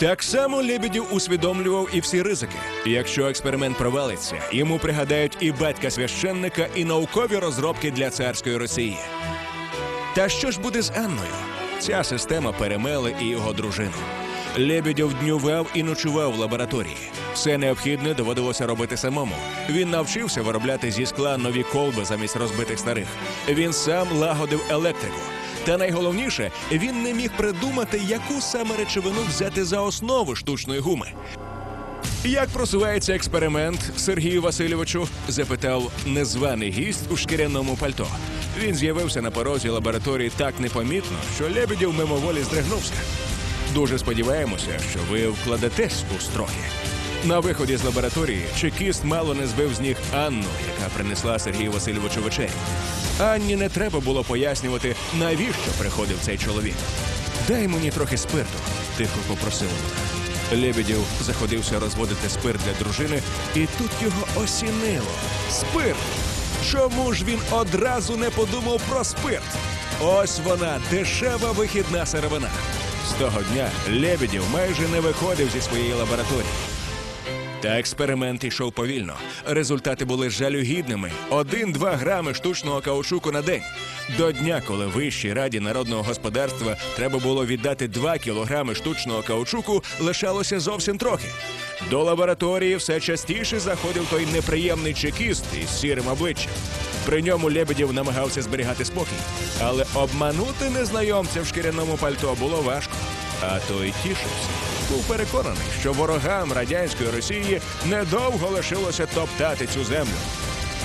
Так само Лебедів усвідомлював і всі ризики. Якщо експеримент провалиться, йому пригадають і батька священника, і наукові розробки для царської Росії. Та що ж буде з Анною? Ця система перемели і його дружину. Лебедєв днював і ночував в лабораторії. Все необхідне доводилося робити самому. Він навчився виробляти зі скла нові колби замість розбитих старих. Він сам лагодив електрику. Та найголовніше, він не міг придумати, яку саме речовину взяти за основу штучної гуми. Як просувається експеримент, Сергію Васильовичу? запитав незваний гість у шкіряному пальто. Він з'явився на порозі лабораторії так непомітно, що Лебедєв мимоволі здригнувся. Дуже сподіваємося, що ви вкладетесь у строки. На виході з лабораторії чекіст мало не збив з ніг Анну, яка принесла Сергію Васильовичу вечерю. Анні не треба було пояснювати, навіщо приходив цей чоловік. Дай мені трохи спирту, тихо попросила вона. Лебедєв заходився розводити спирт для дружини, і тут його осінило. Спирт! Чому ж він одразу не подумав про спирт? Ось вона, дешева вихідна сировина. З того дня Лебедєв майже не виходив зі своєї лабораторії. Та експеримент йшов повільно. Результати були жалюгідними: 1-2 грами штучного каучуку на день. До дня, коли Вищій раді народного господарства треба було віддати 2 кілограми штучного каучуку, лишалося зовсім трохи. До лабораторії все частіше заходив той неприємний чекіст із сірим обличчям. При ньому Лебедєв намагався зберігати спокій, але обманути незнайомця в шкіряному пальто було важко. А той тішився. Був переконаний, що ворогам радянської Росії недовго лишилося топтати цю землю.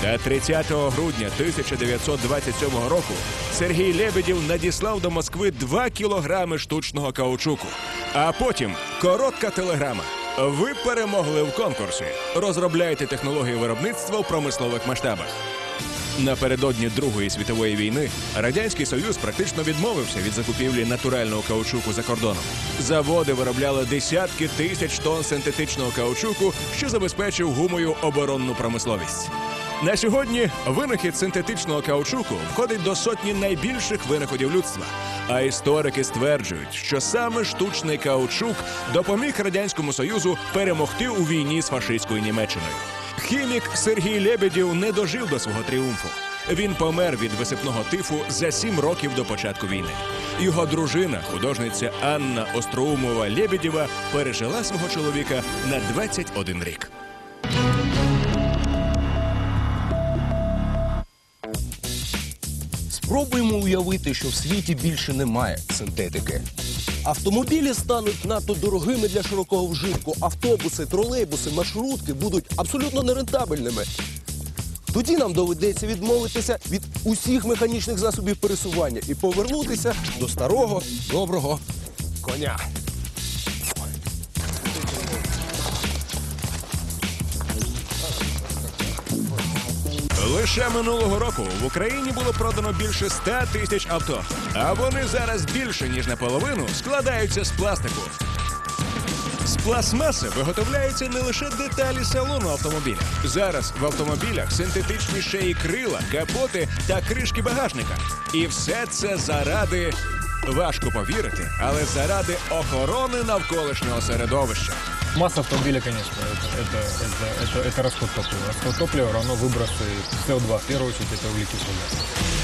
Та 30 грудня 1927 року Сергій Лебедєв надіслав до Москви 2 кілограми штучного каучуку. А потім коротка телеграма. Ви перемогли в конкурсі. Розробляйте технології виробництва в промислових масштабах. Напередодні Другої світової війни радянський союз практично відмовився від закупівлі натурального каучуку за кордоном. Заводи виробляли десятки тисяч тонн синтетичного каучуку, що забезпечив гумою оборонну промисловість. На сьогодні винахід синтетичного каучуку входить до сотні найбільших винаходів людства. А історики стверджують, що саме штучний каучук допоміг радянському союзу перемогти у війні з фашистською Німеччиною. Хімік Сергій Лебедєв не дожив до свого тріумфу. Він помер від висипного тифу за сім років до початку війни. Його дружина, художниця Анна Остроумова Лебедєва, пережила свого чоловіка на 21 рік. Спробуємо уявити, що в світі більше немає синтетики. Автомобілі стануть надто дорогими для широкого вжитку. Автобуси, тролейбуси, маршрутки будуть абсолютно нерентабельними. Тоді нам доведеться відмовитися від усіх механічних засобів пересування і повернутися до старого доброго коня. Лише минулого року в Україні було продано більше 100 тисяч авто, а вони зараз більше ніж наполовину складаються з пластику. З пластмаси виготовляються не лише деталі салону автомобіля. Зараз в автомобілях синтетичні й крила, капоти та кришки багажника. І все це заради важко повірити, але заради охорони навколишнього середовища. Масса автомобиля, конечно, это, это, это, это, это расход топлива. Расход топлива равно выбросы СО2. В первую очередь это углекислый газ.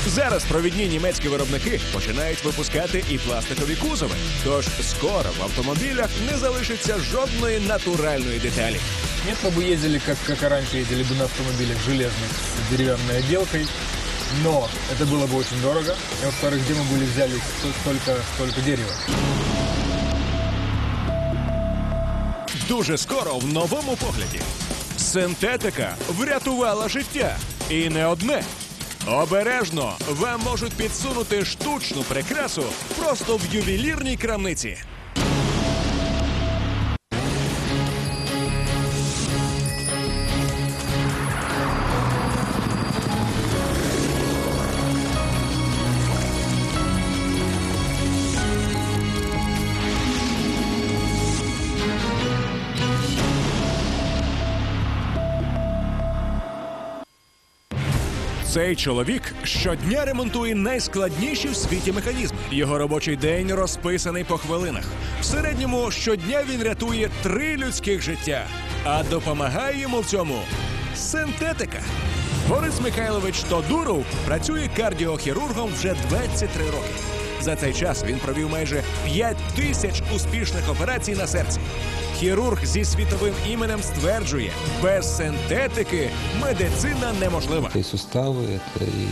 Зараз провідні німецькі виробники починають випускати і пластикові кузови. Тож скоро в автомобілях не залишиться жодної натуральної деталі. Нет, мы бы ездили, как, как и раньше ездили бы на автомобилях железных с деревянной отделкой, но это было бы очень дорого. И во-вторых, где мы были взяли сто- столько, столько дерева? Дуже скоро в новому погляді. Синтетика врятувала життя. І не одне. Обережно вам можуть підсунути штучну прикрасу просто в ювелірній крамниці. Цей чоловік щодня ремонтує найскладніші в світі механізми. Його робочий день розписаний по хвилинах. В середньому щодня він рятує три людських життя, а допомагає йому в цьому синтетика. Борис Михайлович Тодуров працює кардіохірургом вже 23 роки. За цей час він провів майже 5 тисяч успішних операцій на серці. Хірург зі світовим іменем стверджує, без синтетики медицина неможлива. Это и суставы, это и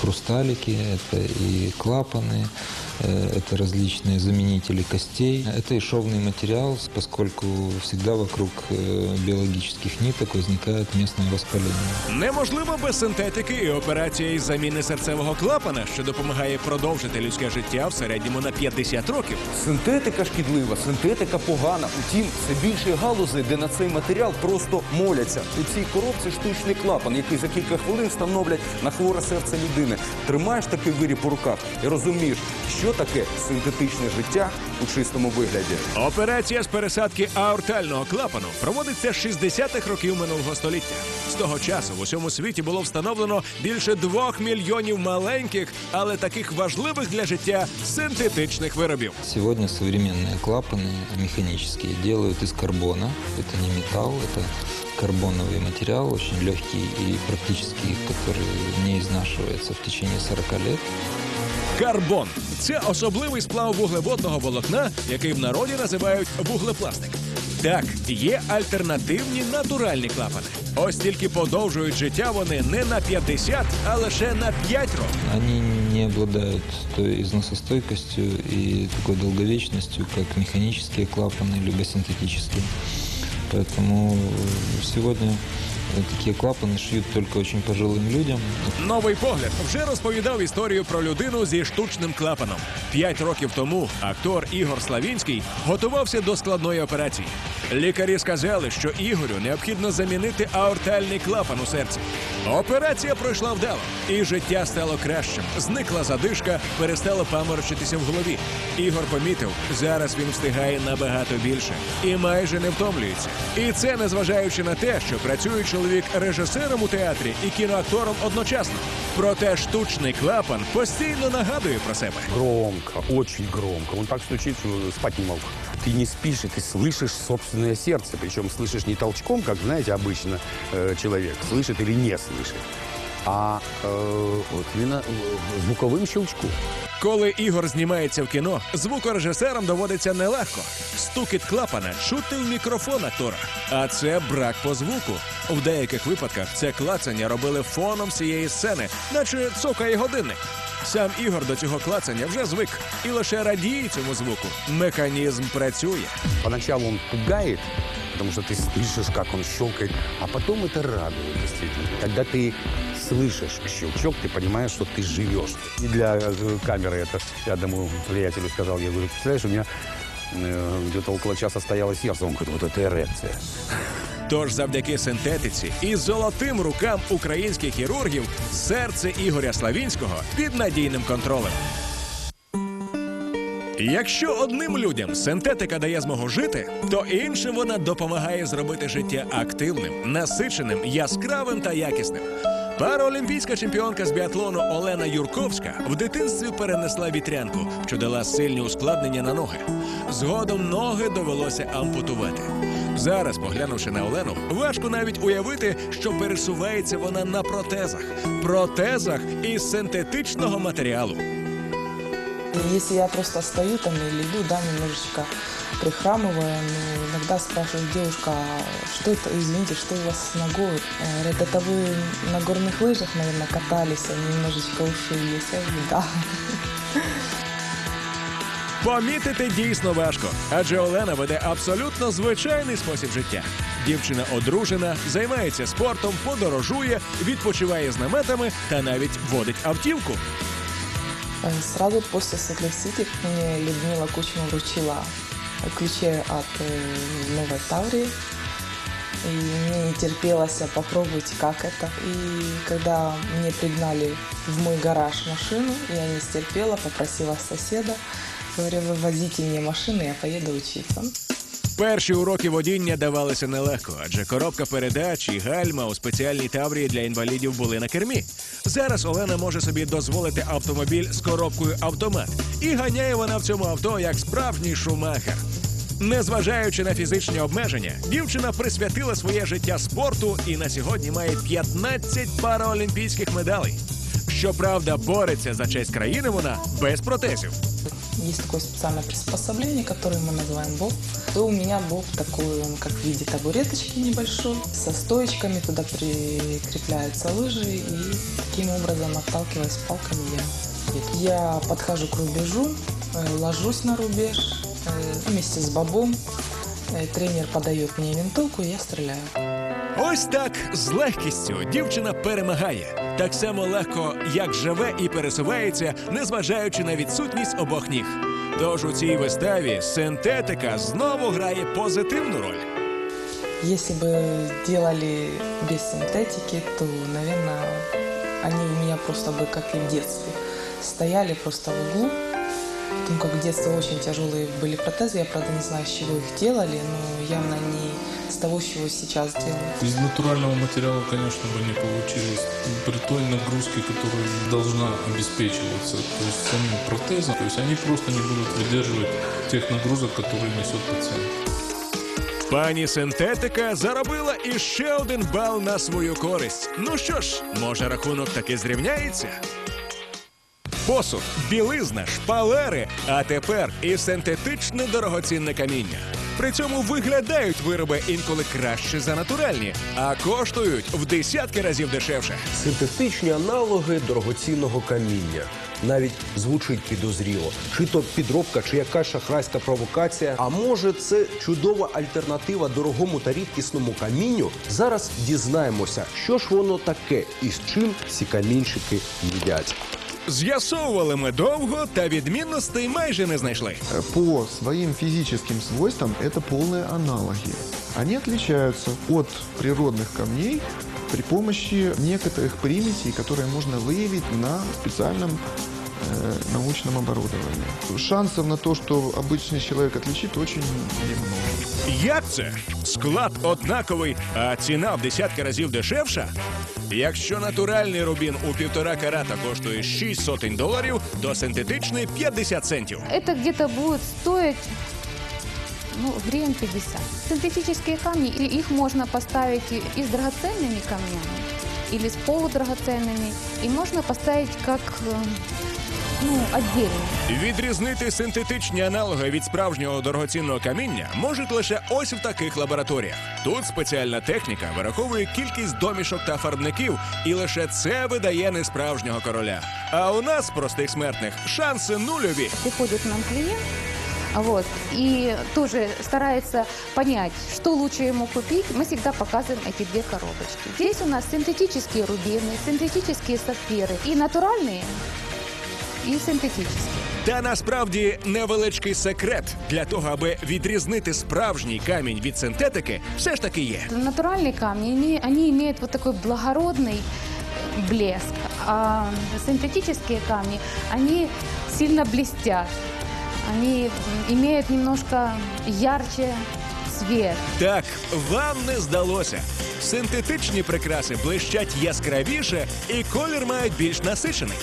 хрусталики, это и клапаны, э, это различные заменители костей. Это и шовный материал, поскольку всегда вокруг э, биологических ниток возникает местное воспаление. Неможливо без синтетики і операція із заміни серцевого клапана, що допомагає продовжити людське життя в середньому на 50 років. Синтетика шкідлива, синтетика погана. Утім, все більше галузей, де на цей матеріал просто моляться. У цій коробці штучний клапан, який за кілька хвилин встановлять на хворе серце людини. Тримаєш такий виріб у руках і розумієш, що таке синтетичне життя у чистому вигляді. Операція з пересадки аортального клапану проводиться з 60-х років минулого століття. З того часу в усьому світі було встановлено більше двох мільйонів маленьких, але таких важливих для життя синтетичних виробів. Сегодня современные клапаны механические делают из карбона. Это не металл, это карбоновый материал, очень легкий и практически который не изнашивается в течение 40 лет. Карбон це особливий сплав вуглеводного волокна, який в народі називають вуглепластик. Так, є альтернативні натуральні клапани. Ось тільки подовжують життя вони не на 50, а лише на 5 років. Они не обладают той износостойкостью и такой долговечностью, как механические клапаны, либо синтетические. Поэтому э, сегодня э, такие клапаны шьют только очень пожилым людям. Новий погляд вже розповідав історію про людину зі штучним клапаном. П'ять років тому актор Ігор Славінський готувався до складної операції. Лікарі сказали, що Ігорю необхідно замінити аортальний клапан у серці. Операція пройшла вдало, і життя стало кращим. Зникла задишка, перестало паморочитися в голові. Ігор помітив, зараз він встигає набагато більше і майже не втомлюється. І це незважаючи на те, що працює чоловік режисером у театрі і кіноактором одночасно. Проте штучний клапан постійно нагадує про себе. Громко, очень громко. Он так стучит, что спать не мог. Ты не спишь, и ты слышишь собственное сердце. Причем слышишь не толчком, как, знаете, обычно э, человек слышит или не слышит, а э, вот именно э, звуковым щелчком. Коли Ігор знімається в кіно, звукорежисерам доводиться нелегко. Стукіт клапана чути в мікрофон актора. А це брак по звуку. В деяких випадках це клацання робили фоном всієї сцени, наче цокає годинник. Сам Ігор до цього клацання вже звик і лише радіє цьому звуку. Механізм працює. Поначалу он пугает, потому что ты слышишь, как он щелкает, а потом это радует действительно. Когда ты слышишь щелчок, ты понимаешь, что ты живешь. И для э, камеры это, я одному приятелю сказал, я говорю, представляешь, у меня э, где-то около часа стояло сердце. Он говорит, вот это эрекция. Тож завдяки синтетиці і золотим рукам українських хірургів серце Ігоря Славінського під надійним контролем. Якщо одним людям синтетика дає змогу жити, то іншим вона допомагає зробити життя активним, насиченим, яскравим та якісним. Параолімпійська чемпіонка з біатлону Олена Юрковська в дитинстві перенесла вітрянку, що дала сильні ускладнення на ноги. Згодом ноги довелося ампутувати. Зараз, поглянувши на Олену, важко навіть уявити, що пересувається вона на протезах. Протезах із синтетичного матеріалу. Если я просто стою там или иду, да, немножечко прихрамывая, ну, иногда спрашивают, девушка, а что это, извините, что у вас с ногой? Э, Говорят, это вы на горных лыжах, наверное, катались, а немножечко ушиблись. Я говорю, да. Помітити дійсно важко, адже Олена веде абсолютно звичайний спосіб життя. Дівчина одружена, займається спортом, подорожує, відпочиває з наметами та навіть водить автівку. Э, Сразу после Сокресити мне Людмила Кучма вручила ключи от э, Новой Таврии. И мне не терпелось попробовать, как это. И когда мне пригнали в мой гараж машину, я не стерпела, попросила соседа. Говорю, вывозите мне машину, я поеду учиться. Перші уроки водіння давалися нелегко, адже коробка передач і гальма у спеціальній таврії для інвалідів були на кермі. Зараз Олена може собі дозволити автомобіль з коробкою автомат, і ганяє вона в цьому авто як справжній шумахер. Незважаючи на фізичні обмеження, дівчина присвятила своє життя спорту і на сьогодні має 15 параолімпійських медалей. Щоправда, бореться за честь країни вона без протезів. Есть такое специальное приспособление, которое мы называем боб. То у меня боб такой, он как в виде табуреточки небольшой, со стоечками, туда прикрепляются лыжи, и таким образом, отталкиваясь палками, я еду. Я подхожу к рубежу, э, ложусь на рубеж э, вместе с бобом. Э, Тренер подает мне винтовку, и я стреляю. Ось так з легкістю дівчина перемагає. Так само легко, як живе і пересувається, незважаючи на відсутність обох ніг. Тож у цій виставі синтетика знову грає позитивну роль. Если бы делали без синтетики, то, наверное, они у просто бы, как и в детстве, стояли просто в углу. Потому как в детстве очень тяжелые были протезы, я, правда, не знаю, с чего их делали, но явно не с того, с чего сейчас делают. Из натурального материала, конечно, бы не получилось. При той нагрузке, которая должна обеспечиваться, то есть самим протезом, то есть они просто не будут выдерживать тех нагрузок, которые несет пациент. Пані синтетика заробила іще один бал на свою користь. Ну що ж, може рахунок таки зрівняється? Посуд, білизна, шпалери, а тепер і синтетичне дорогоцінне каміння. При цьому виглядають вироби інколи краще за натуральні, а коштують в десятки разів дешевше. Синтетичні аналоги дорогоцінного каміння. Навіть звучить підозріло. Чи то підробка, чи якась шахрайська провокація. А може, це чудова альтернатива дорогому та рідкісному камінню? Зараз дізнаємося, що ж воно таке і з чим ці камінчики їдять. З'ясовували ми довго, та відмінностей майже не знайшли. По своим физическим свойствам это полные аналоги. Они отличаются от природных камней при помощи некоторых примесей, которые можно выявить на специальном э, научном оборудовании. Шансов на то, что обычный человек отличит, очень немного. Як це? Склад однаковий, а ціна в десятки разів дешевша? Якщо натуральний рубін у півтора карата коштує 6 сотень доларів, то синтетичний 50 центів. Это где-то будет стоить ну, гривен 50. Синтетические камни, и их можно поставить и и с драгоценными камнями, или с полудрагоценными, и можно поставить как э, ну, отдельно. Відрізнити синтетичні аналоги від справжнього дорогоцінного каміння можуть лише ось в таких лабораторіях. Тут спеціальна техніка вираховує кількість домішок та фарбників, і лише це видає несправжнього короля. А у нас, простих смертних, шанси нульові. Приходит к нам клиент, вот, и тоже старается понять, что лучше ему купить. Мы всегда показываем эти две коробочки. Здесь у нас синтетические рубины, синтетические сапфиры и натуральные, и синтетические. Та насправді невеличкий секрет для того, аби відрізнити справжній камінь від синтетики, все ж таки є. Натуральные камни, они, они имеют вот такой благородный э, блеск, а синтетические камни, они сильно блестят, они м, имеют немножко ярче цвет. Так, вам не здалося. Синтетичні прикраси блищать яскравіше і колір мають більш насичений.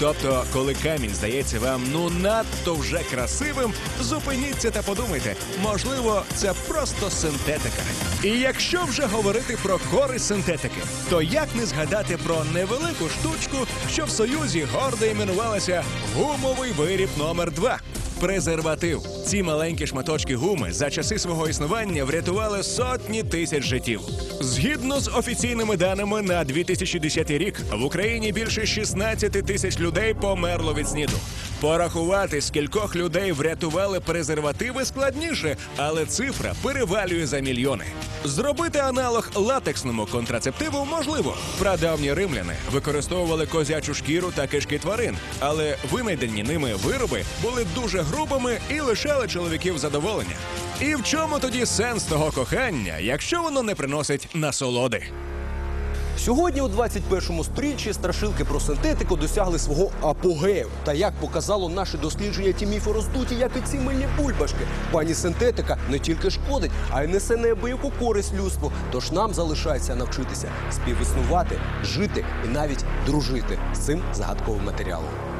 Тобто, коли камінь здається вам ну надто вже красивим, зупиніться та подумайте, можливо, це просто синтетика. І якщо вже говорити про користь синтетики, то як не згадати про невелику штучку, що в Союзі гордо іменувалася гумовий виріб номер 2 Презерватив. Ці маленькі шматочки гуми за часи свого існування врятували сотні тисяч життів. Згідно з офіційними даними на 2010 рік в Україні більше 16 тисяч людей померло від сніду. Порахувати, скількох людей врятували презервативи складніше, але цифра перевалює за мільйони. Зробити аналог латексному контрацептиву можливо. Прадавні римляни використовували козячу шкіру та кишки тварин, але винайдені ними вироби були дуже грубими і лишали чоловіків задоволення. І в чому тоді сенс того кохання, якщо воно не приносить насолоди? Сьогодні, у 21 сторіччі, страшилки про синтетику досягли свого апогею. Та як показало наше дослідження, ті міфи роздуті, як і ці мильні бульбашки. Пані синтетика не тільки шкодить, а й несе неабияку користь людству. Тож нам залишається навчитися співіснувати, жити і навіть дружити з цим загадковим матеріалом.